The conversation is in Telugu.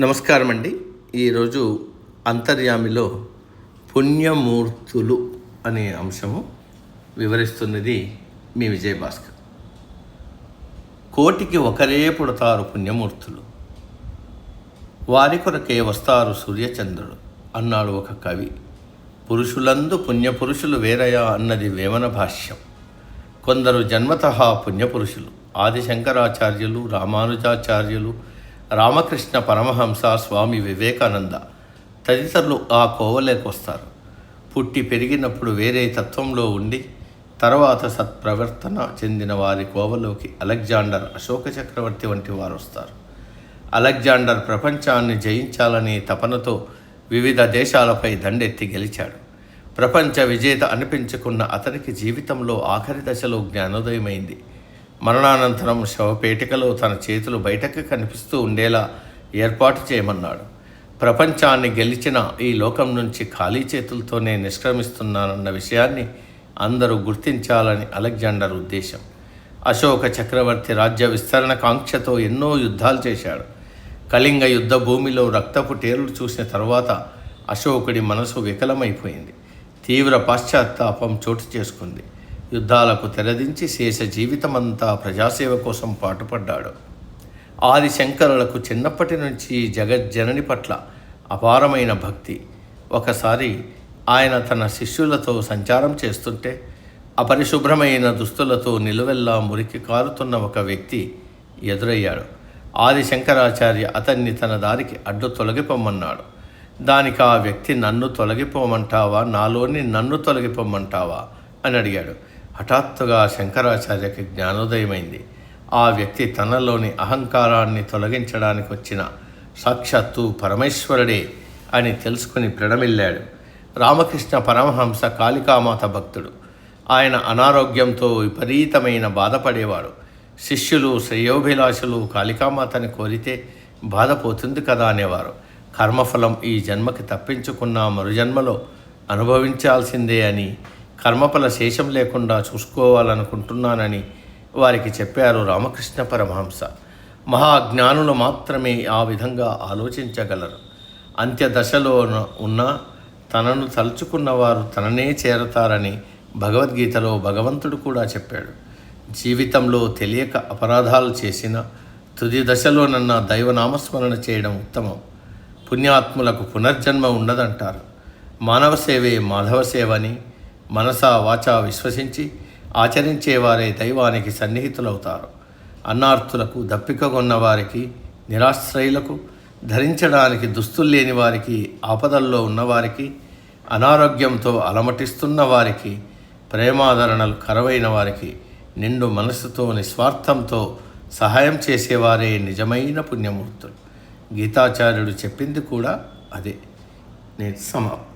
నమస్కారం అండి ఈరోజు అంతర్యామిలో పుణ్యమూర్తులు అనే అంశము వివరిస్తున్నది మీ విజయభాస్కర్. కోటికి ఒకరే పుడతారు పుణ్యమూర్తులు. వారి కొరకే వస్తారు సూర్యచంద్రుడు అన్నాడు ఒక కవి. పురుషులందు పుణ్యపురుషులు వేరయా అన్నది వేమన భాష్యం. కొందరు జన్మతః పుణ్యపురుషులు ఆదిశంకరాచార్యులు రామానుజాచార్యులు రామకృష్ణ పరమహంస స్వామి వివేకానంద తదితరులు ఆ కోవలేకొస్తారు. పుట్టి పెరిగినప్పుడు వేరే తత్వంలో ఉండి తర్వాత సత్ప్రవర్తన చెందిన వారి కోవలోకి అలెగ్జాండర్ అశోక చక్రవర్తి వంటి వారు వస్తారు అలెగ్జాండర్ ప్రపంచాన్ని జయించాలనే తపనతో వివిధ దేశాలపై దండెత్తి గెలిచాడు. ప్రపంచ విజేత అనిపించుకున్న అతనికి జీవితంలో ఆఖరి దశలో జ్ఞానోదయమైంది. మరణానంతరం శవపేటికలో తన చేతులు బయటకు కనిపిస్తూ ఉండేలా ఏర్పాటు చేయమన్నాడు. ప్రపంచాన్ని గెలిచిన ఈ లోకం నుంచి ఖాళీ చేతులతోనే నిష్క్రమిస్తున్నానన్న విషయాన్ని అందరూ గుర్తించాలని అలెగ్జాండర్ ఉద్దేశం. అశోక చక్రవర్తి రాజ్య విస్తరణ కాంక్షతో ఎన్నో యుద్ధాలు చేశాడు. కళింగ యుద్ధ భూమిలో రక్తపు టేరులు చూసిన తర్వాత అశోకుడి మనసు వికలమైపోయింది. తీవ్ర పాశ్చాత్తాపం చోటు చేసుకుంది. యుద్ధాలకు తెరదించి శేష జీవితమంతా ప్రజాసేవ కోసం పాటుపడ్డాడు. ఆది శంకరులకు చిన్నప్పటి నుంచి జగజ్జనని పట్ల అపారమైన భక్తి. ఒకసారి ఆయన తన శిష్యులతో సంచారం చేస్తుంటే అపరిశుభ్రమైన దుస్తులతో నిలువెల్లా మురికి కారుతున్న ఒక వ్యక్తి ఎదురయ్యాడు. ఆది శంకరాచార్య అతన్ని తన దారికి అడ్డు తొలగిపోమన్నాడు దానికి ఆ వ్యక్తి నన్ను తొలగిపోమంటావా నాలోని నన్ను తొలగిపోమంటావా అని అడిగాడు. హఠాత్తుగా శంకరాచార్యకి జ్ఞానోదయమైంది. ఆ వ్యక్తి తనలోని అహంకారాన్ని తొలగించడానికి వచ్చిన సాక్షాత్తు పరమేశ్వరుడే అని తెలుసుకుని ప్రణమిల్లాడు. రామకృష్ణ పరమహంస కాళికామాత భక్తుడు. ఆయన అనారోగ్యంతో విపరీతమైన బాధపడేవాడు శిష్యులు శ్రేయోభిలాషులు కాళికామాతని కోరితే బాధపోతుంది కదా అనేవారు. కర్మఫలం ఈ జన్మకి తప్పించుకున్న మరుజన్మలో అనుభవించాల్సిందే అని కర్మఫల శేషం లేకుండా చూసుకోవాలనుకుంటున్నానని వారికి చెప్పారు రామకృష్ణ పరమహంస. మహాజ్ఞానులు మాత్రమే ఆ విధంగా ఆలోచించగలరు. అంత్యదశలో ఉన్న తనను తలుచుకున్నవారు తననే చేరతారని భగవద్గీతలో భగవంతుడు కూడా చెప్పాడు. జీవితంలో తెలియక అపరాధాలు చేసిన తుది దశలోనన్న దైవనామస్మరణ చేయడం ఉత్తమం. పుణ్యాత్ములకు పునర్జన్మ ఉండదంటారు. మానవ సేవే మాధవ సేవని మనసా వాచా విశ్వసించి ఆచరించేవారే దైవానికి సన్నిహితులవుతారు. అన్నార్థులకు దప్పికగొన్న వారికి నిరాశ్రయులకు ధరించడానికి దుస్తులు లేని వారికి ఆపదల్లో ఉన్నవారికి అనారోగ్యంతో అలమటిస్తున్న వారికి ప్రేమాదరణలు కరవైన వారికి నిండు మనసుతో నిస్వార్థంతో సహాయం చేసేవారే నిజమైన పుణ్యమూర్తులు. గీతాచార్యుడు చెప్పింది కూడా అదే. నేను సమాప్తం